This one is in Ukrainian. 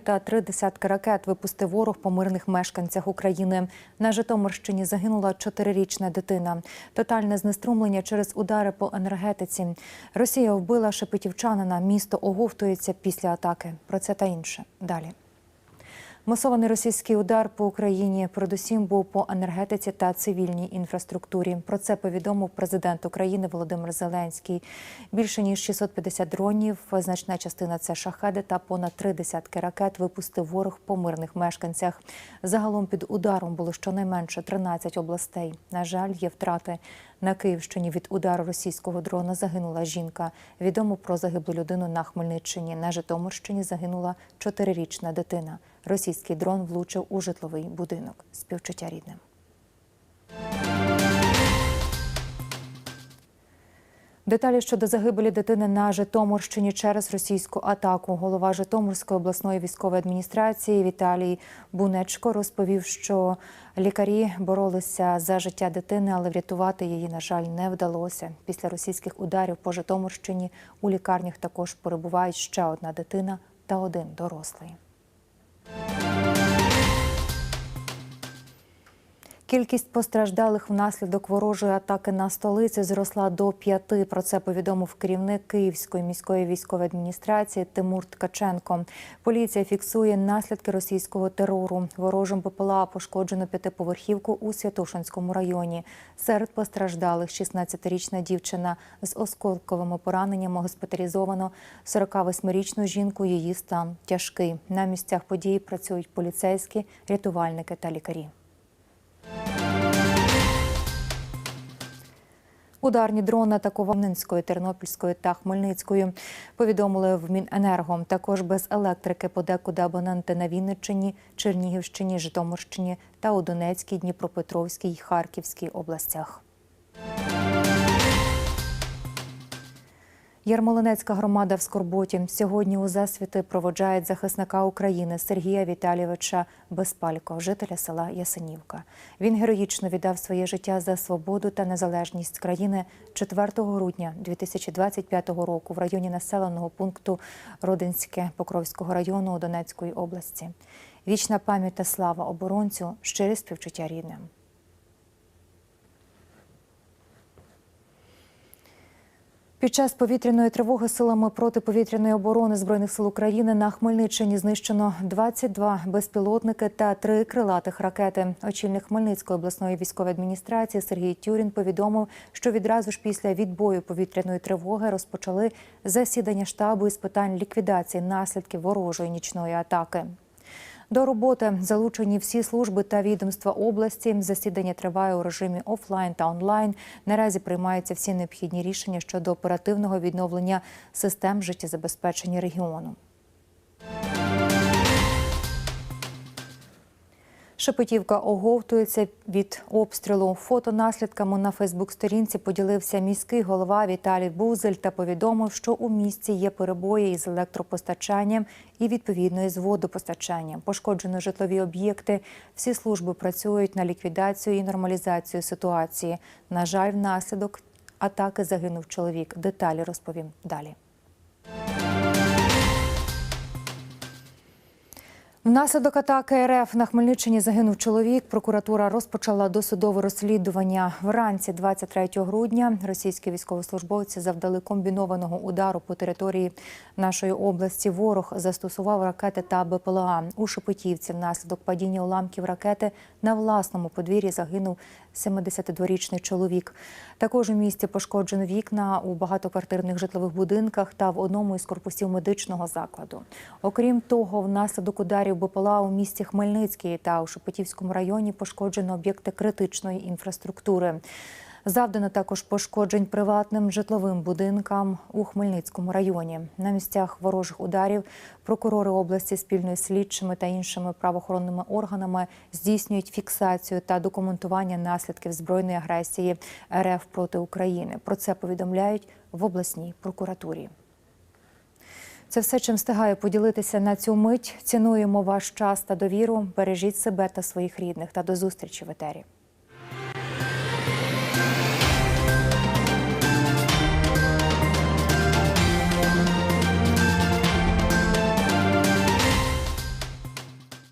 Та три десятки ракет випустив ворог по мирних мешканцях України. На Житомирщині загинула чотирирічна дитина. Тотальне знеструмлення через удари по енергетиці. Росія вбила шепетівчанина. Місто оговтується після атаки. Про це та інше далі. Масований російський удар по Україні передусім був по енергетиці та цивільній інфраструктурі. Про це повідомив президент України Володимир Зеленський. Більше ніж 650 дронів, значна частина це шахеди та понад три десятки ракет випустив ворог по мирних мешканцях. Загалом під ударом було щонайменше 13 областей. На жаль, є втрати. На Київщині від удару російського дрона загинула жінка. Відомо про загиблу людину на Хмельниччині. На Житомирщині загинула чотирирічна дитина. Російський дрон влучив у житловий будинок. Співчуття рідним. Деталі щодо загибелі дитини на Житомирщині через російську атаку. Голова Житомирської обласної військової адміністрації Віталій Бунечко розповів, що лікарі боролися за життя дитини, але врятувати її, на жаль, не вдалося. Після російських ударів по Житомирщині у лікарнях також перебувають ще одна дитина та один дорослий. Кількість постраждалих внаслідок ворожої атаки на столицю зросла до п'яти. Про це повідомив керівник Київської міської військової адміністрації Тимур Ткаченко. Поліція фіксує наслідки російського терору. Ворожим БПЛА пошкоджено п'ятиповерхівку у Святошинському районі. Серед постраждалих 16-річна дівчина з осколковими пораненнями госпіталізовано 48-річну жінку. Її стан тяжкий. На місцях події працюють поліцейські, рятувальники та лікарі. Ударні дрони атакував Нинською, Тернопільською та Хмельницькою. Повідомили в Міненерго. Також без електрики подекуди абоненти на Вінниччині, Чернігівщині, Житомирщині та у Донецькій, Дніпропетровській і Харківській областях. Ярмолинецька громада в Скорботі сьогодні у засвіти проводжають захисника України Сергія Віталійовича Безпалько, жителя села Ясенівка. Він героїчно віддав своє життя за свободу та незалежність країни 4 грудня 2025 року в районі населеного пункту Родинське Покровського району Донецької області. Вічна пам'ять та слава оборонцю, щирі співчуття рідним. Під час повітряної тривоги силами протиповітряної оборони збройних сил України на Хмельниччині знищено 22 безпілотники та три крилатих ракети. Очільник Хмельницької обласної військової адміністрації Сергій Тюрін повідомив, що відразу ж після відбою повітряної тривоги розпочали засідання штабу із питань ліквідації наслідків ворожої нічної атаки. До роботи залучені всі служби та відомства області. Засідання триває у режимі офлайн та онлайн. Наразі приймаються всі необхідні рішення щодо оперативного відновлення систем життєзабезпечення регіону. Шепетівка оговтується від обстрілу. Фото наслідками на Фейсбук-сторінці поділився міський голова Віталій Бузель та повідомив, що у місті є перебої із електропостачанням і відповідно із водопостачанням. Пошкоджено житлові об'єкти. Всі служби працюють на ліквідацію і нормалізацію ситуації. На жаль, внаслідок атаки загинув чоловік. Деталі розповім далі. Внаслідок атаки РФ на Хмельниччині загинув чоловік. Прокуратура розпочала досудове розслідування. Вранці 23 грудня російські військовослужбовці завдали комбінованого удару по території нашої області. Ворог застосував ракети та БПЛА у Шепетівці. Внаслідок падіння уламків ракети на власному подвір'ї загинув 72-річний чоловік. Також у місті пошкоджено вікна у багатоквартирних житлових будинках та в одному із корпусів медичного закладу. Окрім того, внаслідок ударів БПЛА у місті Хмельницький та у Шепетівському районі пошкоджено об'єкти критичної інфраструктури. Завдано також пошкоджень приватним житловим будинкам у Хмельницькому районі. На місцях ворожих ударів прокурори області спільно з слідчими та іншими правоохоронними органами здійснюють фіксацію та документування наслідків збройної агресії РФ проти України. Про це повідомляють в обласній прокуратурі. Це все, чим встигаю поділитися на цю мить. Цінуємо ваш час та довіру. Бережіть себе та своїх рідних та до зустрічі в етері.